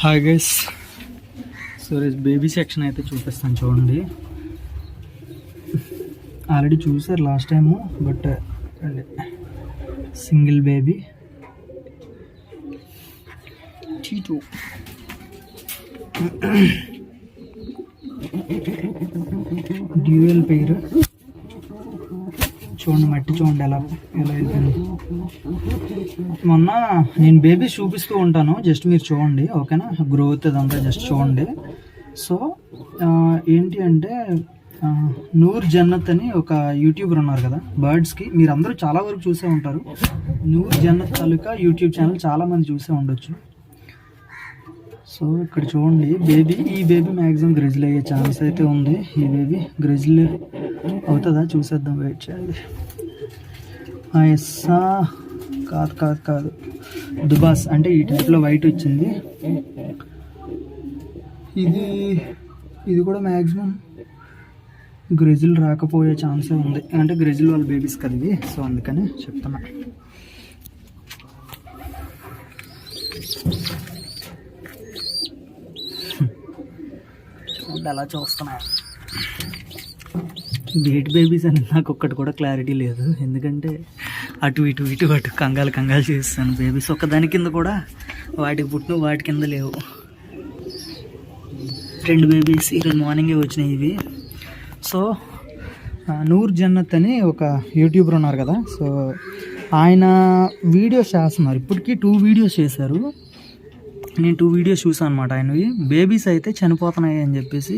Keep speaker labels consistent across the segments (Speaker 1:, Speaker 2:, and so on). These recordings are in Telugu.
Speaker 1: Hi guys so baby section అయితే చూపిస్తాను చూడండి. ఆల్రెడీ చూసారు last time but single baby two dual పేరు చూడండి మట్టి చూడండి ఎలా ఎలా అయిపోయింది. మొన్న నేను బేబీస్ చూపిస్తూ ఉంటాను జస్ట్ మీరు చూడండి ఓకేనా? గ్రోత్ అదంతా జస్ట్ చూడండి. సో ఏంటి అంటే నూర్ జన్నత్ అని ఒక యూట్యూబర్ ఉన్నారు కదా బర్డ్స్కి మీరు అందరూ చాలా వరకు చూసే ఉంటారు. నూర్ జన్నత్ తాలూకా యూట్యూబ్ ఛానల్ చాలా మంది చూసే ఉండొచ్చు. సో ఇక్కడ చూడండి బేబీ ఈ బేబీ మ్యాక్సిమం గ్రెజిల్ అయ్యే ఛాన్స్ అయితే ఉంది. ఈ బేబీ గ్రెజిల్ అవుతుందా? చూసేద్దాం వెయిట్ చేయాలి. ఎస్సా కాదు కాదు కాదు. దుబాస్ అంటే ఈ టైప్లో వైట్ వచ్చింది. ఇది ఇది కూడా మ్యాక్సిమం గ్రెజిల్ రాకపోయే ఛాన్సే ఉంది. అంటే గ్రెజిల్ వాళ్ళ బేబీస్ కలిగి సో అందుకని చెప్తున్నా. చూడండి అలా చూస్తున్నా బేట్ బేబీస్ అని నాకు ఒక్కటి కూడా క్లారిటీ లేదు. ఎందుకంటే అటు ఇటు ఇటు అటు కంగాలు కంగాలు చేస్తాను బేబీస్ ఒక్కదాని కింద కూడా వాటికి పుట్టిన వాటి కింద లేవు. రెండు బేబీస్ ఈరోజు మార్నింగే వచ్చినాయి ఇవి. సో నూర్ జన్నత్ అని ఒక యూట్యూబర్ ఉన్నారు కదా. సో ఆయన వీడియోస్ చేస్తున్నారు. ఇప్పటికీ టూ వీడియోస్ చేశారు. నేను టూ వీడియోస్ చూసాను అనమాట ఆయనవి. బేబీస్ అయితే చనిపోతున్నాయి అని చెప్పేసి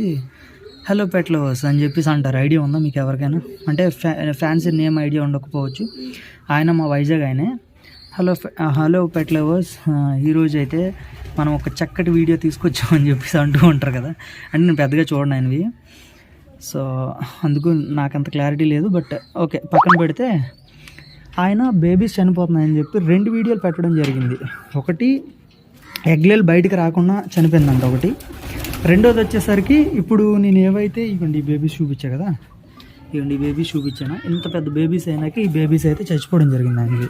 Speaker 1: హలో పెట్ లవర్స్ అని చెప్పేసి అంటారు. ఐడియా ఉందా మీకు ఎవరికైనా? అంటే ఫ్యా ఫ్యాన్సీ నేమ్ ఐడియా ఉండకపోవచ్చు. ఆయన మా వైజాగ్ ఆయనే. హలో హలో పెట్ లవర్స్ ఈరోజు అయితే మనం ఒక చక్కటి వీడియో తీసుకొచ్చామని చెప్పేసి అంటూ ఉంటారు కదా. అంటే నేను పెద్దగా చూడండి ఆయనవి. సో అందుకు నాకు అంత క్లారిటీ లేదు బట్ ఓకే పక్కన పెడితే ఆయన బేబీస్ చనిపోతున్నాయని చెప్పి రెండు వీడియోలు పెట్టడం జరిగింది. ఒకటి ఎగ్లేలు బయటికి రాకుండా చనిపోయిందంట ఒకటి. రెండోది వచ్చేసరికి ఇప్పుడు నేను ఏవైతే ఇవ్వండి ఈ బేబీస్ చూపించా కదా ఇవ్వండి ఈ బేబీస్ చూపించాను? ఇంత పెద్ద బేబీస్ అయినాక ఈ బేబీస్ అయితే చచ్చిపోవడం జరిగింది ఆయనకి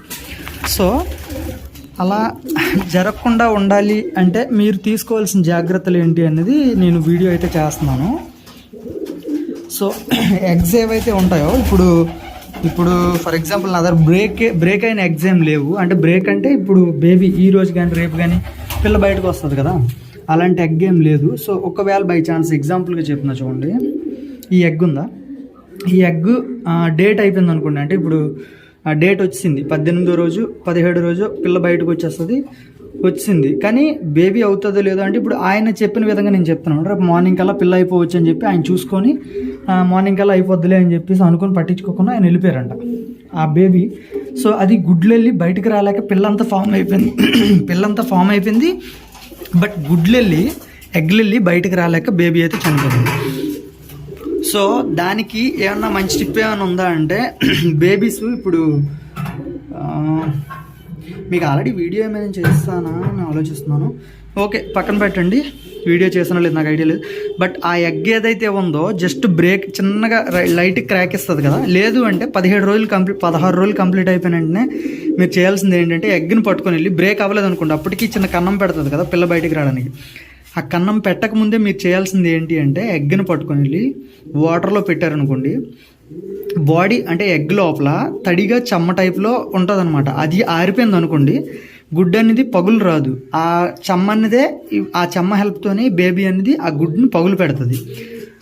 Speaker 1: సో అలా జరగకుండా ఉండాలి అంటే మీరు తీసుకోవాల్సిన జాగ్రత్తలు ఏంటి అనేది నేను వీడియో అయితే చేస్తున్నాను. సో ఎగ్స్ ఏవైతే ఉంటాయో ఇప్పుడు ఇప్పుడు ఫర్ ఎగ్జాంపుల్ నా దగ్గర బ్రేక్ బ్రేక్ అయిన ఎగ్స్ ఏం లేవు. అంటే బ్రేక్ అంటే ఇప్పుడు బేబీ ఈ రోజు కానీ రేపు కానీ పిల్ల బయటకు వస్తుంది కదా అలాంటి ఎగ్ ఏం లేదు. సో ఒకవేళ బై ఛాన్స్ ఎగ్జాంపుల్గా చెప్తున్నా చూడండి. ఈ ఎగ్ ఉందా? ఈ ఎగ్ డేట్ అయిపోయింది అనుకోండి. అంటే ఇప్పుడు ఆ డేట్ వచ్చింది. పద్దెనిమిదో రోజు పదిహేడు రోజు పిల్ల బయటకు వచ్చేస్తుంది వచ్చింది. కానీ బేబీ అవుతుందో లేదో అంటే ఇప్పుడు ఆయన చెప్పిన విధంగా నేను చెప్తున్నాను. రేపు మార్నింగ్ కల్లా పిల్ల అయిపోవచ్చు అని చెప్పి ఆయన చూసుకొని మార్నింగ్ కల్లా అయిపోద్దిలే అని చెప్పేసి అనుకొని పట్టించుకోకుండా ఆయన వెళ్ళిపోయారంట. ఆ బేబీ సో అది గుడ్లు వెళ్ళి బయటకు రాలేక పిల్లంతా ఫామ్ అయిపోయింది. పిల్లంతా ఫామ్ అయిపోయింది. బట్ గుడ్లు వెళ్ళి ఎగ్లు వెళ్ళి బయటికి రాలేక బేబీ అయితే చనిపోయింది. సో దానికి ఏమన్నా మంచి టిప్ ఏమైనా ఉందా అంటే బేబీస్ ఇప్పుడు మీకు ఆల్రెడీ వీడియో ఏమైనా చేస్తానా అని ఆలోచిస్తున్నాను. ఓకే పక్కన పెట్టండి. వీడియో చేసానో లేదు నాకు ఐడియా లేదు. బట్ ఆ ఎగ్ ఏదైతే ఉందో జస్ట్ బ్రేక్ చిన్నగా లైట్ క్రాక్ ఇస్తుంది కదా. లేదు అంటే పదిహేడు రోజులు కంప్లీట్ పదహారు రోజులు కంప్లీట్ అయిపోయిన వెంటనే మీరు చేయాల్సింది ఏంటంటే ఎగ్ని పట్టుకొని వెళ్ళి బ్రేక్ అవ్వలేదు అనుకోండి. అప్పటికి చిన్న కన్నం పెడుతుంది కదా పిల్ల బయటికి రావడానికి. ఆ కన్నం పెట్టక ముందే మీరు చేయాల్సింది ఏంటి అంటే ఎగ్ని పట్టుకొని వెళ్ళి వాటర్లో పెట్టారనుకోండి బాడీ అంటే ఎగ్ లోపల తడిగా చెమ్మ టైప్లో ఉంటుంది అది ఆరిపోయింది అనుకోండి గుడ్డు అనేది పగులు రాదు. ఆ చెమ్మ అన్నదే ఆ చెమ్మ హెల్ప్తోనే బేబీ అనేది ఆ గుడ్ని పగులు పెడుతుంది.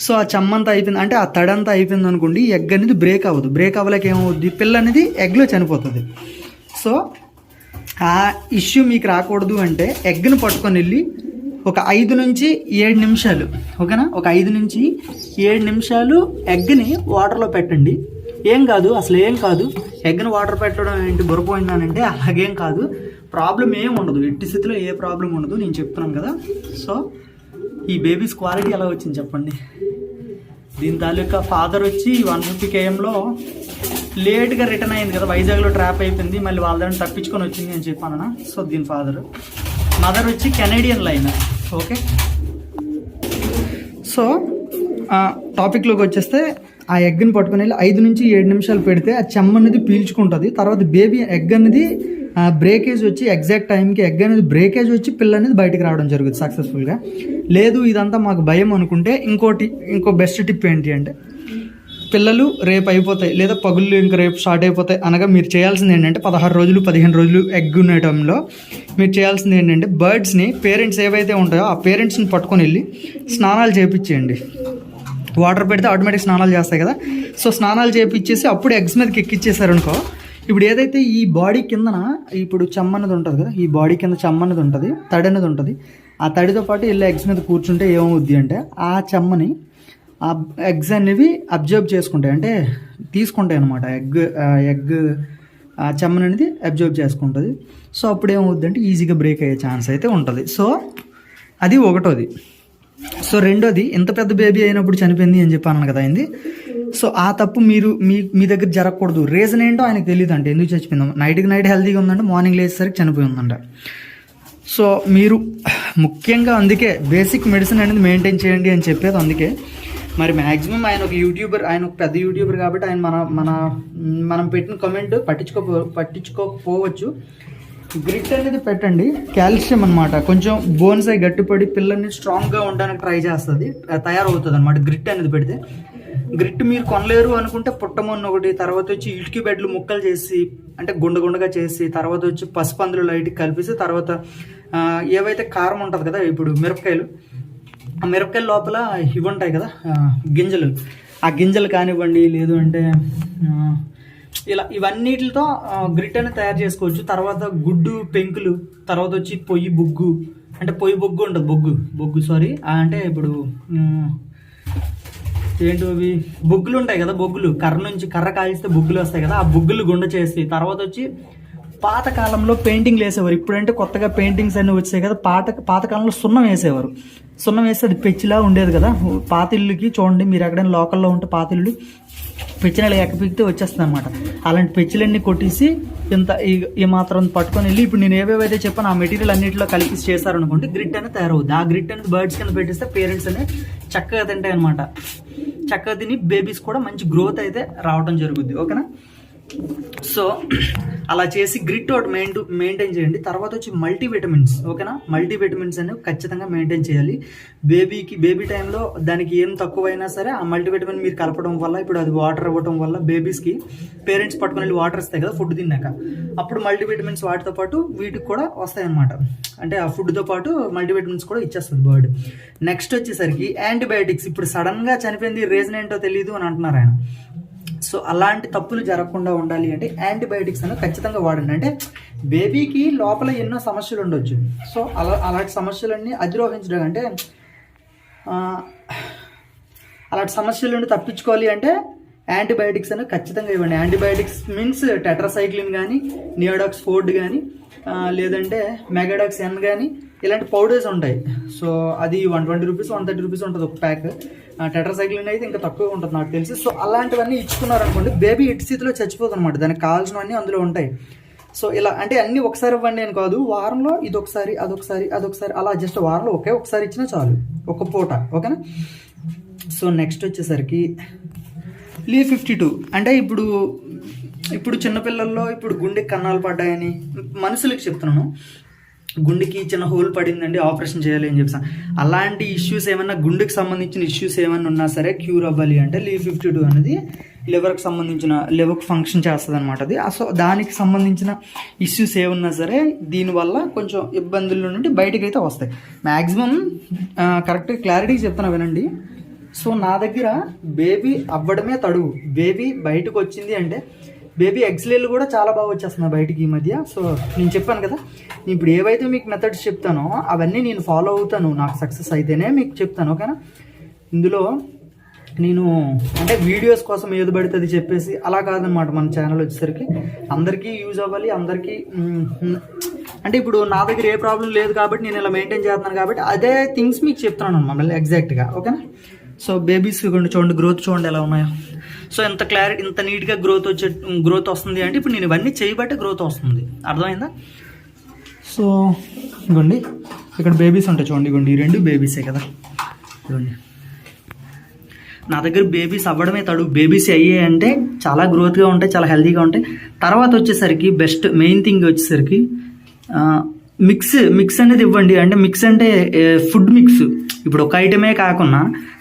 Speaker 1: సో ఆ చెమ్మ అంతా అయిపోయింది. అంటే ఆ తడంతా అంతా అయిపోయింది అనుకోండి ఎగ్ అనేది బ్రేక్ అవ్వదు. బ్రేక్ అవ్వలేక ఏమవుద్ది? పిల్ల అనేది ఎగ్లో చనిపోతుంది. సో ఆ ఇష్యూ మీకు రాకూడదు అంటే ఎగ్ను పట్టుకొని వెళ్ళి ఒక ఐదు నుంచి ఏడు నిమిషాలు ఓకేనా ఒక ఐదు నుంచి ఏడు నిమిషాలు ఎగ్ని వాటర్లో పెట్టండి. ఏం కాదు అసలు ఏం కాదు. ఎగ్ని వాటర్ పెట్టడం ఏంటి? బురపోయిందానంటే అలాగేం కాదు. ప్రాబ్లం ఏం ఉండదు. ఎట్టి స్థితిలో ఏ ప్రాబ్లం ఉండదు. నేను చెప్తున్నాను కదా. సో ఈ బేబీస్ క్వాలిటీ ఎలా వచ్చింది చెప్పండి. దీని తాలూకా ఫాదర్ వచ్చి వన్ ఫిఫ్టీ కేఎంలో లేట్గా రిటర్న్ అయింది కదా. వైజాగ్లో ట్రాప్ అయిపోయింది. మళ్ళీ వాళ్ళ దగ్గర తప్పించుకొని వచ్చింది అని చెప్పాను సో దీని ఫాదర్ మదర్ వచ్చి కెనేడియన్ లైన్ ఓకే? సో టాపిక్లోకి వచ్చేస్తే ఆ ఎగ్ని పట్టుకుని వెళ్ళి ఐదు నుంచి ఏడు నిమిషాలు పెడితే ఆ చెమ్మ అనేది పీల్చుకుంటుంది. తర్వాత బేబీ ఎగ్ అనేది బ్రేకేజ్ వచ్చి ఎగ్జాక్ట్ టైంకి ఎగ్ అనేది బ్రేకేజ్ వచ్చి పిల్ల అనేది బయటకు రావడం జరుగుతుంది సక్సెస్ఫుల్గా లేదు ఇదంతా మాకు భయం అనుకుంటే ఇంకోటి ఇంకో బెస్ట్ టిప్ ఏంటి అంటే పిల్లలు రేపు అయిపోతాయి లేదా పగుళ్ళు ఇంకా రేపు స్టార్ట్ అయిపోతాయి అనగా మీరు చేయాల్సింది ఏంటంటే పదహారు రోజులు పదిహేను రోజులు ఎగ్ ఉన్న టైంలో మీరు చేయాల్సింది ఏంటంటే బర్డ్స్ని పేరెంట్స్ ఏవైతే ఉంటాయో ఆ పేరెంట్స్ని పట్టుకొని వెళ్ళి స్నానాలు చేపించేయండి. వాటర్ పెడితే ఆటోమేటిక్ స్నానాలు చేస్తాయి కదా. సో స్నానాలు చేపించేసి అప్పుడు ఎగ్స్ మీదకి ఎక్కిచ్చేసారనుకో ఇప్పుడు ఏదైతే ఈ బాడీ కిందన ఇప్పుడు చెమ్మన్నది ఉంటుంది కదా ఈ బాడీ కింద చెమ్మన్నది ఉంటుంది తడి అనేది ఉంటుంది ఆ తడితో పాటు వెళ్ళి ఎగ్స్ మీద కూర్చుంటే ఏమవుద్ది అంటే ఆ చెమ్మని ఆ ఎగ్స్ అనేవి అబ్జర్వ్ చేసుకుంటాయి అంటే తీసుకుంటాయి అనమాట ఎగ్ ఎగ్ ఆ చెమ్మని అనేది అబ్జర్వ్ చేసుకుంటుంది. సో అప్పుడు ఏమవుద్ది అంటే ఈజీగా బ్రేక్ అయ్యే ఛాన్స్ అయితే ఉంటుంది. సో అది ఒకటోది. సో రెండోది ఇంత పెద్ద బేబీ అయినప్పుడు చనిపోయింది అని చెప్పాను కదా అయింది. సో ఆ తప్పు మీరు మీ మీ దగ్గర జరగకూడదు. రీజన్ ఏంటో ఆయనకు తెలియదు అంటే ఎందుకు చచ్చిపోయిందో. నైట్కి నైట్ హెల్తీగా ఉందంటే మార్నింగ్ లేచేసరికి చనిపోయి ఉందంట. సో మీరు ముఖ్యంగా అందుకే బేసిక్ మెడిసిన్ అనేది మెయింటైన్ చేయండి అని చెప్పేది అందుకే. మరి మ్యాక్సిమం ఆయన ఒక యూట్యూబర్ ఆయన ఒక పెద్ద యూట్యూబర్ కాబట్టి ఆయన మన మన మనం పెట్టిన కమెంట్ పట్టించుకో పట్టించుకోకపోవచ్చు. గ్రిట్ అనేది పెట్టండి. కాల్షియం అనమాట కొంచెం బోన్స్ అయి గట్టిపడి పిల్లల్ని స్ట్రాంగ్గా ఉండడానికి ట్రై చేస్తుంది. తయారవుతుంది అనమాట గ్రిట్ అనేది పెడితే. గ్రిట్ మీరు కొనలేరు అనుకుంటే పుట్టమొన్న ఒకటి తర్వాత వచ్చి ఇటుకి బెడ్లు ముక్కలు చేసి అంటే గుండ గుండగా చేసి తర్వాత వచ్చి పసుపందులు లైట్ కలిపేసి తర్వాత ఏవైతే కారం ఉంటుంది కదా ఇప్పుడు మిరపకాయలు ఆ మిరపకాయల లోపల ఇవి ఉంటాయి కదా గింజలు. ఆ గింజలు కానివ్వండి లేదు అంటే ఇలా ఇవన్నిటితో గ్రిట్ అనేది తయారు చేసుకోవచ్చు. తర్వాత గుడ్డు పెంకులు తర్వాత వచ్చి పొయ్యి బొగ్గు అంటే పొయ్యి బొగ్గు ఉంటుంది బొగ్గు బొగ్గు సారీ అంటే ఇప్పుడు ఏంటో అవి? బొగ్గులు ఉంటాయి కదా బొగ్గులు. కర్ర నుంచి కర్ర కాల్చితే బొగ్గులు వస్తాయి కదా ఆ బొగ్గులు గుండ చేసి తర్వాత వచ్చి పాతకాలంలో పెయింటింగ్లు వేసేవారు. ఇప్పుడంటే కొత్తగా పెయింటింగ్స్ అన్నీ వచ్చాయి కదా పాత పాతకాలంలో సున్నం వేసేవారు. సున్నం వేస్తే అది పెచ్చిలా ఉండేది కదా. పాత ఇల్లుకి చూడండి మీరు ఎక్కడైనా లోకల్లో ఉంటే పాత ఇల్లు పెచ్చినలు ఎక్కపిక్కితే వచ్చేస్తుంది అనమాట అలాంటి పెచ్చులన్నీ కొట్టేసి ఇంత ఈ- మాత్రం పట్టుకొని వెళ్ళి ఇప్పుడు నేను ఏవేవైతే చెప్పాను ఆ మెటీరియల్ అన్నింటిలో కలిపి చేశారనుకోండి గ్రిడ్ అనేది తయారవుద్ది. ఆ గ్రిడ్ అనేది బర్డ్స్ కింద పెట్టిస్తే పేరెంట్స్ అనేది చక్కగా తింటాయి అనమాట చక్కగా తిని బేబీస్ కూడా మంచి గ్రోత్ అయితే రావడం జరుగుద్ది. ఓకేనా? సో అలా చేసి గ్రిట్ ఒకటి మెయిన్ మెయింటైన్ చేయండి. తర్వాత వచ్చి మల్టీ విటమిన్స్ ఓకేనా? మల్టీ విటమిన్స్ అనేవి ఖచ్చితంగా మెయింటైన్ చేయాలి. బేబీకి బేబీ టైంలో దానికి ఏం తక్కువైనా సరే ఆ మల్టీ విటమిన్ మీరు కలపడం వల్ల ఇప్పుడు అది వాటర్ ఇవ్వడం వల్ల బేబీస్కి పేరెంట్స్ పట్టుకుని వెళ్ళి వాటర్ ఇస్తాయి కదా ఫుడ్ తిన్నాక. అప్పుడు మల్టీ విటమిన్స్ వాటితో పాటు వీటికి కూడా వస్తాయి అన్నమాట అంటే ఆ ఫుడ్తో పాటు మల్టీ విటమిన్స్ కూడా ఇచ్చేస్తుంది బర్డ్. నెక్స్ట్ వచ్చేసరికి యాంటీబయాటిక్స్. ఇప్పుడు సడన్గా చనిపోయింది రీజన్ ఏంటో తెలియదు అని అంటున్నారు ఆయన. సో అలాంటి తప్పులు జరగకుండా ఉండాలి అంటే యాంటీబయాటిక్స్ అనేది ఖచ్చితంగా వాడండి. అంటే బేబీకి లోపల ఎన్నో సమస్యలు ఉండొచ్చు. సో అలా అలాంటి సమస్యలన్నీ అధిరోహించడం అంటే అలాంటి సమస్యల నుండి తప్పించుకోవాలి అంటే యాంటీబయాటిక్స్ అనేవి ఖచ్చితంగా ఇవ్వండి. యాంటీబయాటిక్స్ మీన్స్ టెట్రాసైక్లిన్ కానీ నియోడాక్స్ ఫోర్డ్ కానీ లేదంటే మెగాడాక్స్ ఎన్ కానీ ఇలాంటి పౌడర్స్ ఉంటాయి. సో అది one twenty rupees one thirty rupees ఉంటుంది ఒక ప్యాక్. టెట్రాసైక్లిన్ అయితే ఇంకా తక్కువ ఉంటుంది నాకు తెలిసి. సో అలాంటివన్నీ ఇచ్చుకున్నారనుకోండి బేబీ ఇటు స్థితిలో చచ్చిపోతుంది అనమాట దానికి కావాల్సినవన్నీ అందులో ఉంటాయి. సో ఇలా అంటే అన్నీ ఒకసారి ఇవ్వండి అని కాదు వారంలో ఇది ఒకసారి అదొకసారి అదొకసారి అలా జస్ట్ వారంలో ఒకే ఒకసారి ఇచ్చినా చాలు. ఒక పూట ఓకేనా? సో నెక్స్ట్ వచ్చేసరికి లీ ఫిఫ్టీ టూ అంటే ఇప్పుడు ఇప్పుడు చిన్నపిల్లల్లో ఇప్పుడు గుండె కన్నాలు పడ్డాయని మనుషులకి చెప్తున్నాను. గుండెకి చిన్న హోల్ పడిందండి ఆపరేషన్ చేయాలి అని చెప్పాను అలాంటి ఇష్యూస్ ఏమైనా గుండెకి సంబంధించిన ఇష్యూస్ ఏమన్నా ఉన్నా సరే క్యూర్ అవ్వాలి అంటే లీవ్ ఫిఫ్టీ టూ అనేది లివర్కి సంబంధించిన లివర్కి ఫంక్షన్ చేస్తుంది అనమాట అది. సో దానికి సంబంధించిన ఇష్యూస్ ఏమున్నా సరే దీనివల్ల కొంచెం ఇబ్బందుల నుండి బయటకు అయితే వస్తాయి మ్యాక్సిమం కరెక్ట్గా క్లారిటీ చెప్తున్నా వినండి. సో నా దగ్గర బేబీ అవ్వడమే తడువు. బేబీ బయటకు వచ్చింది అంటే బేబీ ఎగ్స్లేలు కూడా చాలా బాగా వచ్చేస్తున్నాయి బయటికి ఈ మధ్య. సో నేను చెప్పాను కదా నేను ఇప్పుడు ఏవైతే మీకు మెథడ్స్ చెప్తానో అవన్నీ నేను ఫాలో అవుతాను. నాకు సక్సెస్ అయితేనే మీకు చెప్తాను ఓకేనా? ఇందులో నేను అంటే వీడియోస్ కోసం ఏది పడుతుంది చెప్పేసి అలా కాదనమాట మన ఛానల్ వచ్చేసరికి. అందరికీ యూజ్ అవ్వాలి అందరికీ అంటే ఇప్పుడు నా దగ్గర ఏ ప్రాబ్లం లేదు కాబట్టి నేను ఇలా మెయింటైన్ చేస్తున్నాను కాబట్టి అదే థింగ్స్ మీకు చెప్తున్నాను మమ్మల్ని ఎగ్జాక్ట్గా ఓకేనా? సో బేబీస్ చూడండి చూడండి గ్రోత్ చూడండి ఎలా ఉన్నాయో. సో ఇంత క్లారిటీ ఇంత నీట్గా గ్రోత్ వచ్చే గ్రోత్ వస్తుంది అంటే ఇప్పుడు నేను ఇవన్నీ చేయబట్టే గ్రోత్ వస్తుంది. అర్థమైందా? సో ఇగోండి ఇక్కడ బేబీస్ ఉంటాయి చూడండి. ఇగోండి ఈ రెండు బేబీసే కదా. ఇగోండి నా దగ్గర బేబీస్ అవ్వడమే తడు. బేబీస్ అయ్యాయి అంటే చాలా గ్రోత్గా ఉంటాయి చాలా హెల్తీగా ఉంటాయి. తర్వాత వచ్చేసరికి బెస్ట్ మెయిన్ థింగ్ వచ్చేసరికి మిక్స్ మిక్స్ అనేది ఇవ్వండి. అంటే మిక్స్ అంటే ఫుడ్ మిక్స్ ఇప్పుడు ఒక ఐటమే కాకుండా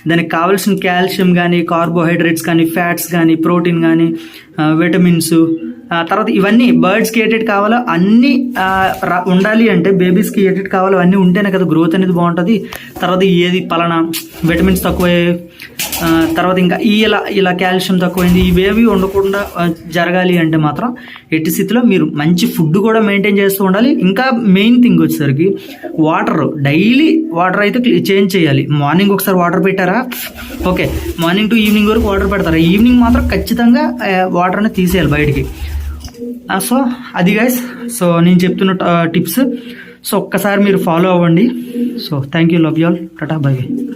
Speaker 1: దానికి కావాల్సిన కాల్షియం కానీ కార్బోహైడ్రేట్స్ కానీ ఫ్యాట్స్ కానీ ప్రోటీన్ కానీ విటమిన్స్ తర్వాత ఇవన్నీ బర్డ్స్కి ఏటెడ్ కావాలో? అన్నీ రా- ఉండాలి అంటే బేబీస్కి ఏటెడ్ కావాలో? అన్నీ ఉంటేనే కదా గ్రోత్ అనేది బాగుంటుంది. తర్వాత ఏది పలానా విటమిన్స్ తక్కువయ్యాయి తర్వాత ఇంకా ఈ ఇలా ఇలా కాల్షియం తక్కువైంది ఇవేవి ఉండకుండా జరగాలి అంటే మాత్రం ఎట్టి స్థితిలో మీరు మంచి ఫుడ్ కూడా మెయింటైన్ చేస్తూ ఉండాలి. ఇంకా మెయిన్ థింగ్ వచ్చేసరికి వాటర్ డైలీ వాటర్ అయితే చేంజ్ చేయాలి. మార్నింగ్ ఒకసారి వాటర్ పెట్టారా? ఓకే మార్నింగ్ టు ఈవినింగ్ వరకు వాటర్ పెడతారా? ఈవినింగ్ మాత్రం ఖచ్చితంగా వాటర్ అనేది తీసేయాలి బయటికి. Uh, సో అది గైస్ సో నేను చెప్తున్న uh, టిప్స్ సో ఒక్కసారి మీరు ఫాలో అవ్వండి. So thank you love you all tata bye bye